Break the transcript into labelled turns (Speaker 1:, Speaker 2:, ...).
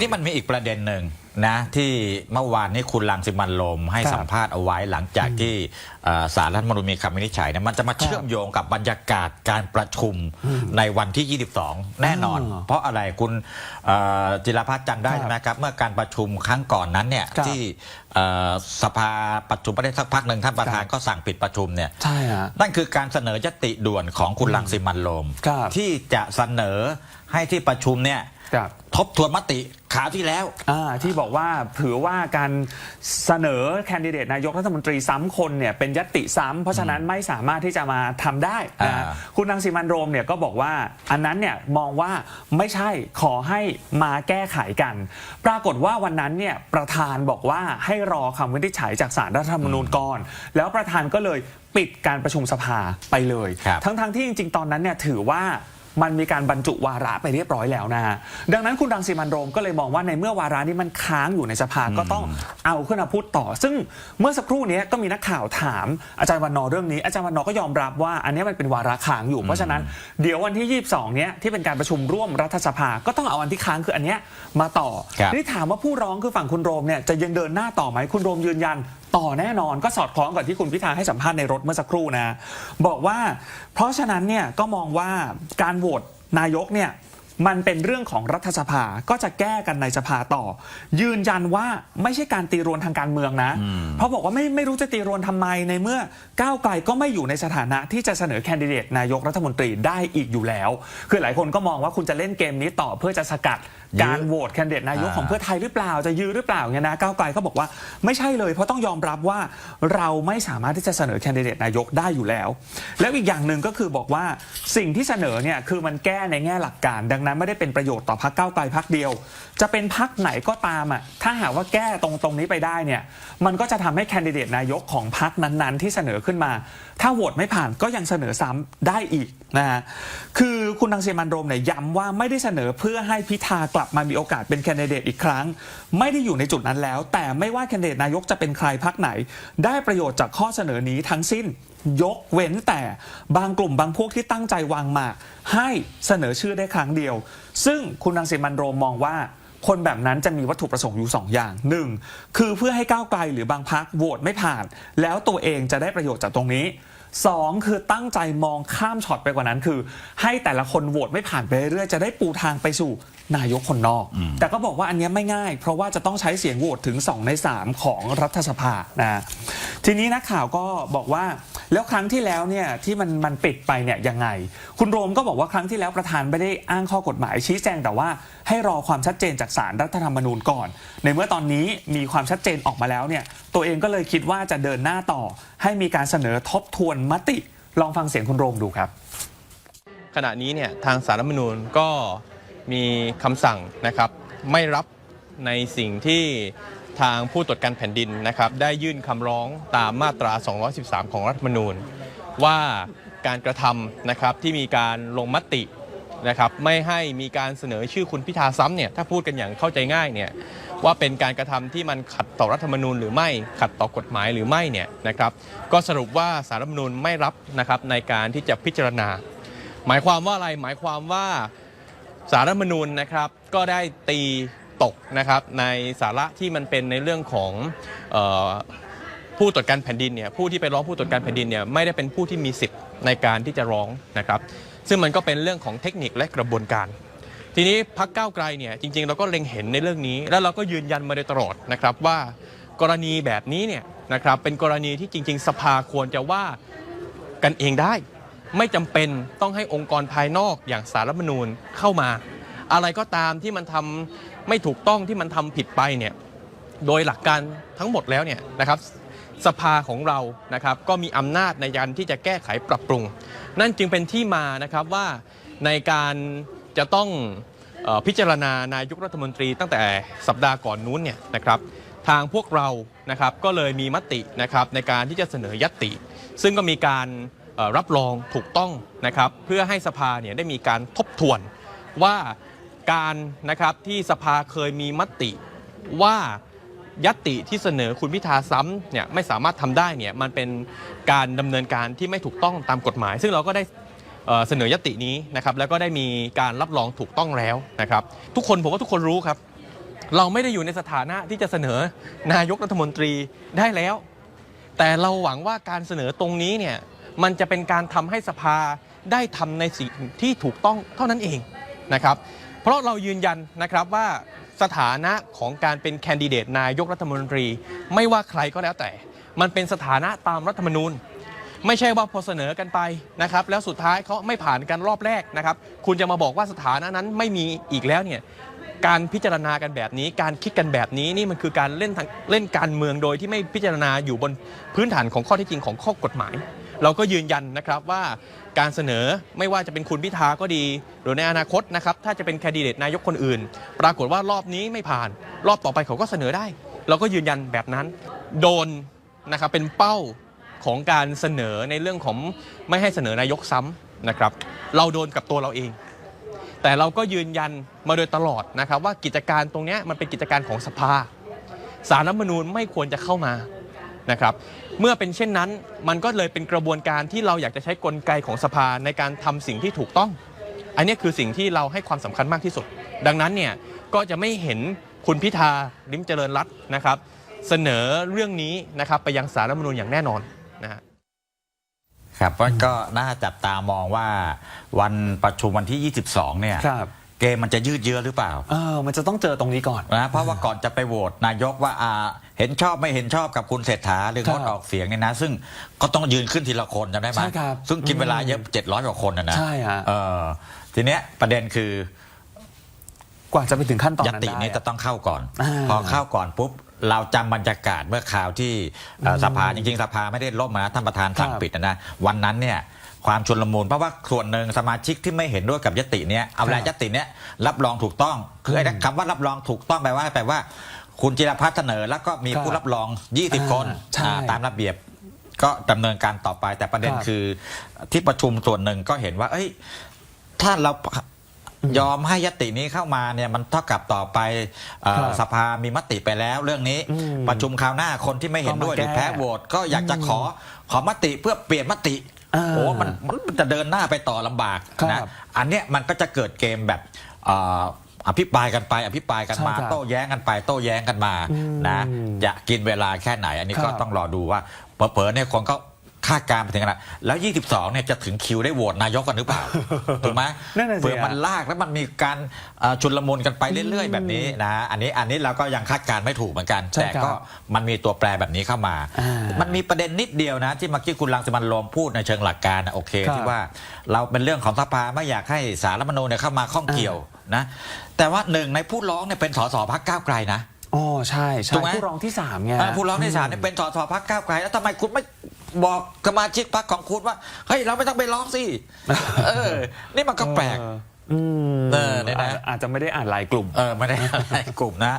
Speaker 1: นี้มันมีอีกประเด็นหนึ่งนะที่เมื่อวานนี้คุณลังสิมันโรมให้
Speaker 2: ครับ
Speaker 1: สัมภาษณ์เอาไว้หลังจากที่เอ่อสารรัฐธรรมนูญมีคำวินิจฉัยเนะมันจะมาเชื่อมโยงกับบรรยากาศการประชุมในวันที่ 22 แน่นอน
Speaker 2: อ่า
Speaker 1: เพราะอะไรคุณเอ่อจิรพัฒน์จำได้
Speaker 2: ครับ
Speaker 1: ใช่ไหมครับ เมื่อการประชุมครั้งก่อนนั้นเนี่ย
Speaker 2: ครับ
Speaker 1: ที่เอ่อสภาประชุมประเด็นสักพักหนึ่งท่านประธาน
Speaker 2: ครับ
Speaker 1: ก็สั่งปิดประชุมเนี่ย
Speaker 2: ใช่ฮะ
Speaker 1: นั่นคือการเสนอยติด่วนของคุณลังสิมันโรม
Speaker 2: ครับ
Speaker 1: ที่จะเสนอให้ที่ประชุมเนี่ย
Speaker 2: ครับ
Speaker 1: ทบทวนมติขาวที่แล้ว
Speaker 2: อ่าที่บอกว่าถือว่าการเสนอแคนดิเดตนายกรัฐมนตรีซ้ำคนเนี่ยเป็นยติซ้ำเพราะฉะนั้นไม่สามารถที่จะมาทำได้นะฮะ
Speaker 1: อ่า
Speaker 2: คุณรังสีมันโรมเนี่ยก็บอกว่า อันนั้นเนี่ยมองว่าไม่ใช่ขอให้มาแก้ไขกัน ปรากฏว่าวันนั้นเนี่ยประธานบอกว่าให้รอคำวินิจฉัยจากสารรัฐธรรมนูญก่อน แล้วประธานก็เลยปิดการประชุมสภาไปเลย
Speaker 1: ครับ
Speaker 2: ทั้งๆที่จริงๆ ตอนนั้นเนี่ยถือว่า มันมีการบรรจุวาระไปเรียบร้อยแล้วนะฮะดังนั้นคุณรังสีมันโรมก็เลยมองว่าในเมื่อวาระนี้มันค้างอยู่ในสภาก็ต้องเอาขึ้นมาพูดต่อ ซึ่งเมื่อสักครู่นี้ก็มีนักข่าวถามอาจารย์วันนอร์เรื่องนี้อาจารย์วันนอร์ก็ยอมรับว่า อันนี้มันเป็นวาระค้างอยู่เพราะฉะนั้นเดี๋ยววันที่ 22เนี้ยที่เป็นการประชุมร่วมรัฐสภาก็ต้องเอาอันที่ค้างคืออันเนี้ยมาต่อ
Speaker 1: ครับ
Speaker 2: นี่ถามว่าผู้ร้องคือฝั่งคุณโรมเนี่ยจะยังเดินหน้าต่อไหมคุณโรมยืนยันต่อแน่นอนก็สอดคล้องกับที่คุณพิธาให้สัมภาษณ์ในรถเมื่อสักครู่นะ บอกว่า เพราะฉะนั้นเนี่ยก็มองว่าการโหวตนายกเนี่ยมันเป็นเรื่องของรัฐสภาก็จะแก้กันในสภาต่อ ยืนยันว่าไม่ใช่การตีรวนทางการเมืองนะ เพราะบอกว่าไม่ไม่รู้จะตีรวนทำไมในเมื่อก้าวไกลก็ไม่อยู่ในสถานะที่จะเสนอแคนดิเดตนายกรัฐมนตรีได้อีกอยู่แล้ว คือหลายคนก็มองว่าคุณจะเล่นเกมนี้ต่อเพื่อจะสกัด
Speaker 1: ยื้อ
Speaker 2: การโหวตแคนดิเดตนายกของเพื่อไทยหรือเปล่าจะยื้อหรือเปล่าเนี่ยนะก้าวไกลเขาบอกว่าไม่ใช่เลย เพราะต้องยอมรับว่าเราไม่สามารถที่จะเสนอแคนดิเดตนายกได้อยู่แล้ว แล้วอีกอย่างหนึ่งก็คือบอกว่าสิ่งที่เสนอเนี่ยคือมันแก้ในแง่หลักการ ดังนั้นไม่ได้เป็นประโยชน์ต่อพรรคก้าวไกลพรรคเดียว จะเป็นพรรคไหนก็ตามอะถ้าหากว่าแก้ตรงตรงนี้ไปได้เนี่ยมันก็จะทำให้แคนดิเดตนายกของพรรคนั้นๆ ที่เสนอขึ้นมา ถ้าโหวตไม่ผ่านก็ยังเสนอซ้ำได้อีกนะฮะคือคุณดังเซมันโรมเนี่ยย้ำว่าไม่ได้เสนอเพื่อให้พิธากลับมามีโอกาสเป็นแคนดิเดตอีกครั้ง ไม่ได้อยู่ในจุดนั้นแล้ว แต่ไม่ว่าแคนดิเดตนายกจะเป็นใครพรรคไหน ได้ประโยชน์จากข้อเสนอนี้ทั้งสิ้นยกเว้นแต่บางกลุ่มบางพวกที่ตั้งใจวางหมาก ให้เสนอชื่อได้ครั้งเดียว ซึ่งคุณรังสิมันโรมมองว่าคนแบบนั้นจะมีวัตถุประสงค์อยู่ 2 อย่าง 1. คือเพื่อให้ก้าวไกลหรือบางพักโหวตไม่ผ่าน แล้วตัวเองจะได้ประโยชน์จากตรงนี้ 2. คือตั้งใจมองข้ามช็อตไปกว่านั้นคือ ให้แต่ละคนโหวตไม่ผ่านไปเรื่อยๆจะได้ปูทางไปสู่นายกคนนอก แต่ก็บอกว่าอันเนี้ยไม่ง่าย เพราะว่าจะต้องใช้เสียงโหวตถึง 2 ใน 3 ของรัฐสภานะทีนี้นักข่าวก็บอกว่า แล้วครั้งที่แล้วเนี่ยที่มันมันปิดไปเนี่ยยังไง คุณโรมก็บอกว่าครั้งที่แล้วประธานไม่ได้อ้างข้อกฎหมายชี้แจงแต่ว่าให้รอความชัดเจนจากสารรัฐธรรมนูญก่อน ในเมื่อตอนนี้มีความชัดเจนออกมาแล้วเนี่ยตัวเองก็เลยคิดว่าจะเดินหน้าต่อ ให้มีการเสนอทบทวนมติลองฟังเสียงคุณโรมดูครับ
Speaker 3: ขณะนี้เนี่ยทางสารรัฐมนูญก็มีคำสั่งนะครับไม่รับในสิ่งที่ ทางผู้ตรวจการแผ่นดินนะครับได้ยื่นคำร้องตามมาตรา 213 ของรัฐธรรมนูญ ว่าการกระทำนะครับที่มีการลงมตินะครับไม่ให้มีการเสนอชื่อคุณพิธาซ้ำเนี่ยถ้าพูดกันอย่างเข้าใจง่ายเนี่ยว่าเป็นการกระทำที่มันขัดต่อรัฐธรรมนูญหรือไม่ขัดต่อกฎหมายหรือไม่เนี่ยนะครับก็สรุปว่าสารรัฐธรรมนูญไม่รับนะครับในการที่จะพิจารณา หมายความว่าอะไรหมายความว่าสารรัฐธรรมนูญนะครับก็ได้ตี ตกนะครับในสาระที่มันเป็นในเรื่องของออผู้ตรวจการแผ่นดินเนี่ยผู้ที่ไปร้องผู้ตรวจการแผ่นดินเนี่ยไม่ได้เป็นผู้ที่มีสิทธิ์ในการที่จะร้องนะครับ ซึ่งมันก็เป็นเรื่องของเทคนิคและกระบวนการ ทีนี้พักก้าวไกลเนี่ยจริง ๆ เราก็เล็งเห็นในเรื่องนี้ แล้วเราก็ยืนยันมาโดยตลอดนะครับว่ากรณีแบบนี้เนี่ยนะครับเป็นกรณีที่จริง ๆ สภาควรจะว่ากันเองได้ ไม่จำเป็นต้องให้องค์กรภายนอกอย่างสารรัฐมนูญเข้ามา อะไรก็ตามที่มันทำ ไม่ถูกต้องที่มันทำผิดไปเนี่ยโดยหลักการทั้งหมดแล้วเนี่ยนะครับสภาของเรานะครับก็มีอำนาจในการที่จะแก้ไขปรับปรุง นั่นจึงเป็นที่มานะครับว่าในการจะต้องออพิจารณานายกรัฐมนตรีตั้งแต่สัปดาห์ก่อนนู้นเนี่ยนะครับทางพวกเรานะครับก็เลยมีมตินะครับในการที่จะเสนอยติ ซึ่งก็มีการรับรองถูกต้องนะครับเพื่อให้สภาเนี่ยได้มีการทบทวนว่า การนะครับที่สภาเคยมีมติว่ายัตติที่เสนอคุณพิธาซ้ำเนี่ยไม่สามารถทำได้เนี่ยมันเป็นการดำเนินการที่ไม่ถูกต้องตามกฎหมาย ซึ่งเราก็ได้เเสนอยตินี้นะครับแล้วก็ได้มีการรับรองถูกต้องแล้วนะครับ ทุกคนผมว่าทุกคนรู้ครับ เราไม่ได้อยู่ในสถานะที่จะเสนอนายกรัฐมนตรีได้แล้ว แต่เราหวังว่าการเสนอตรงนี้เนี่ยมันจะเป็นการทำให้สภาได้ทำในสิ่งที่ถูกต้องเท่านั้นเองนะครับ เพราะเรายืนยันนะครับว่าสถานะของการเป็นแคนดิเดตนายกรัฐมนตรี ไม่ว่าใครก็แล้วแต่ มันเป็นสถานะตามรัฐธรรมนูญ ไม่ใช่ว่าพอเสนอกันไปนะครับ แล้วสุดท้ายเขาไม่ผ่านกันรอบแรกนะครับ คุณจะมาบอกว่าสถานะนั้นไม่มีอีกแล้วเนี่ยการพิจารณากันแบบนี้ การคิดกันแบบนี้นี่มันคือการเล่นเล่นการเมืองโดยที่ไม่พิจารณาอยู่บนพื้นฐานของข้อเท็จจริงของข้อกฎหมาย เราก็ยืนยันนะครับว่าการเสนอไม่ว่าจะเป็นคุณพิธาก็ดี หรือในอนาคตนะครับถ้าจะเป็นแคนดิเดตนายกคนอื่น ปรากฏว่ารอบนี้ไม่ผ่าน รอบต่อไปเขาก็เสนอได้ เราก็ยืนยันแบบนั้น โดนนะครับเป็นเป้าของการเสนอในเรื่องของไม่ให้เสนอนายกซ้ำนะครับ เราโดนกับตัวเราเอง แต่เราก็ยืนยันมาโดยตลอดนะครับ ว่ากิจการตรงนี้มันเป็นกิจการของสภาสารรัฐมนูญไม่ควรจะเข้ามา นะครับเมื่อเป็นเช่นนั้นมันก็เลยเป็นกระบวนการที่เราอยากจะใช้กลไกของสภาในการทำสิ่งที่ถูกต้อง อันเนี้ยคือสิ่งที่เราให้ความสำคัญมากที่สุด ดังนั้นเนี่ยก็จะไม่เห็นคุณพิธาลิมเจริญรัตน์นะครับ เสนอเรื่องนี้นะครับไปยังสารรัฐธรรมนูญอย่างแน่นอนนะฮะ
Speaker 1: ครับเพราะก็น่าจับตามองว่าวันประชุมวันที่ 22 เนี่ย
Speaker 2: ครับ
Speaker 1: เกมมันจะยืดเยื้อหรือเปล่า
Speaker 2: เออมันจะต้องเจอตรงนี้ก่อน
Speaker 1: นะเพราะว่าก่อนจะไปโหวตนายกว่าอ่าเห็นชอบไม่เห็นชอบกับคุณเศรษฐาหรืองด
Speaker 2: ครับ
Speaker 1: ออกเสียงเนี่ยนะ ซึ่งก็ต้องยืนขึ้นทีละคนจำได้ไหม
Speaker 2: ใช่ครับ
Speaker 1: ซึ่งกินเวลาเยอะ700กว่าคนนะนะ
Speaker 2: ใช่ฮะ
Speaker 1: เออทีเนี้ยประเด็นคือ
Speaker 2: กว่าจะไปถึงขั้นตอน
Speaker 1: ย
Speaker 2: นั้น
Speaker 1: ติ
Speaker 2: ได้
Speaker 1: นี้จะ
Speaker 2: อะ
Speaker 1: ต้องเข้าก่อน
Speaker 2: อ่า
Speaker 1: พอเข้าก่อนปุ๊บเราจำบรรยากาศเมื่อข่าวที่เอ่ออสภาจริงๆสภาไม่ได้ล่มนะท่านประธานสั่ง
Speaker 2: ครับ
Speaker 1: ปิดนะนะวันนั้นเนี่ย ความชุลมุนเพราะว่าส่วนหนึ่งสมาชิกที่ไม่เห็นด้วยกับยติเนี้ยเอา
Speaker 2: ครับ
Speaker 1: แล้วยติเนี้ยรับรองถูกต้อง คือไอ้คำว่ารับรองถูกต้องแปลว่าแปลว่า คุณจิรพัฒน์เสนอแล้วก็มี
Speaker 2: ครับ
Speaker 1: ผู้รับรอง 20 คน
Speaker 2: อ่าใช่
Speaker 1: อ่าตามระเบียบก็ดำเนินการต่อไป แต่ประเด็น
Speaker 2: ครับ
Speaker 1: คือที่ประชุมส่วนหนึ่งก็เห็นว่า เอ้ย ถ้าเรายอมให้ยตินี้เข้ามาเนี่ยมันเท่ากับต่อไปเอ่อ
Speaker 2: ครับ
Speaker 1: สภามีมติไปแล้วเรื่องนี้
Speaker 2: อืม
Speaker 1: ประชุมคราวหน้าคนที่ไม่เห็นด้วยห
Speaker 2: ก็
Speaker 1: รื
Speaker 2: มา
Speaker 1: อ
Speaker 2: แก้
Speaker 1: แพ้โหวตก็อยากจะขอขอมติเพื่อเปลี่ยนมติ
Speaker 2: อ่า
Speaker 1: โอ้มันมันจะเดินหน้าไปต่อลำบาก
Speaker 2: ครั
Speaker 1: นะ
Speaker 2: บ
Speaker 1: อันเนี้ยมันก็จะเกิดเกมแบบเอ่ออภิปรายกันไป อภิปรายกันมา
Speaker 2: ใช่ครับ
Speaker 1: โต้แย้งกันไป โต้แย้งกันมา
Speaker 2: อืม
Speaker 1: นะจะกินเวลาแค่ไหน อันนี้ก็
Speaker 2: ครับ
Speaker 1: ต้องรอดูว่าเผลอๆเนี่ยคนก็ คาดการณ์ไปถึงขนาดแล้ว 22เนี่ยจะถึงคิวได้โหวตนายกกันหรือเปล่าถูกไหม
Speaker 2: นั่นน่ะสิ
Speaker 1: เผื่อมันลากแล้วมันมีการเอ่อชุลมุนกันไปเรื่อย ๆ แบบนี้นะอันนี้อันนี้เราก็ยังคาดการณ์ไม่ถูกเหมือนกัน
Speaker 2: ใช่
Speaker 1: แต่
Speaker 2: ครับ
Speaker 1: ก็มันมีตัวแปรแบบนี้เข้ามา
Speaker 2: อ่ามั
Speaker 1: มันมีประเด็นนิดเดียวนะ ที่เมื่อกี้คุณรังสิมันต์โรมพูดในเชิงหลักการนะโอเค
Speaker 2: ครับ
Speaker 1: ที่ว่า เราเป็นเรื่องของสภาไม่อยากให้สารรัฐธรรมนูญเนี่ยเข้ามาข้องเกี่ยวนะแต่ว่าหนึ่งในผู้ร้องเนี่ยเป็นสสพักก้าวไกลนะ
Speaker 2: อ๋อใช่ใช่
Speaker 1: ถูกไหม
Speaker 2: ผู้ร้องที่สามไง
Speaker 1: อ่าผู้ร้องในศาลเนี่ยเป็นสสพักก้าวไกลแล้วทำไมคุณไม่ บอกสมาชิกพักของคุณว่าเฮ้ยเราไม่ต้องไปร้องสิเออ นี่มันก็แปลก
Speaker 2: เอออืม
Speaker 1: เออเนี่ยนะ
Speaker 2: อาจจะอาจจะไม่ได้อ่านรายกลุ่ม
Speaker 1: เออไม่ได้อะไรกลุ่มนะ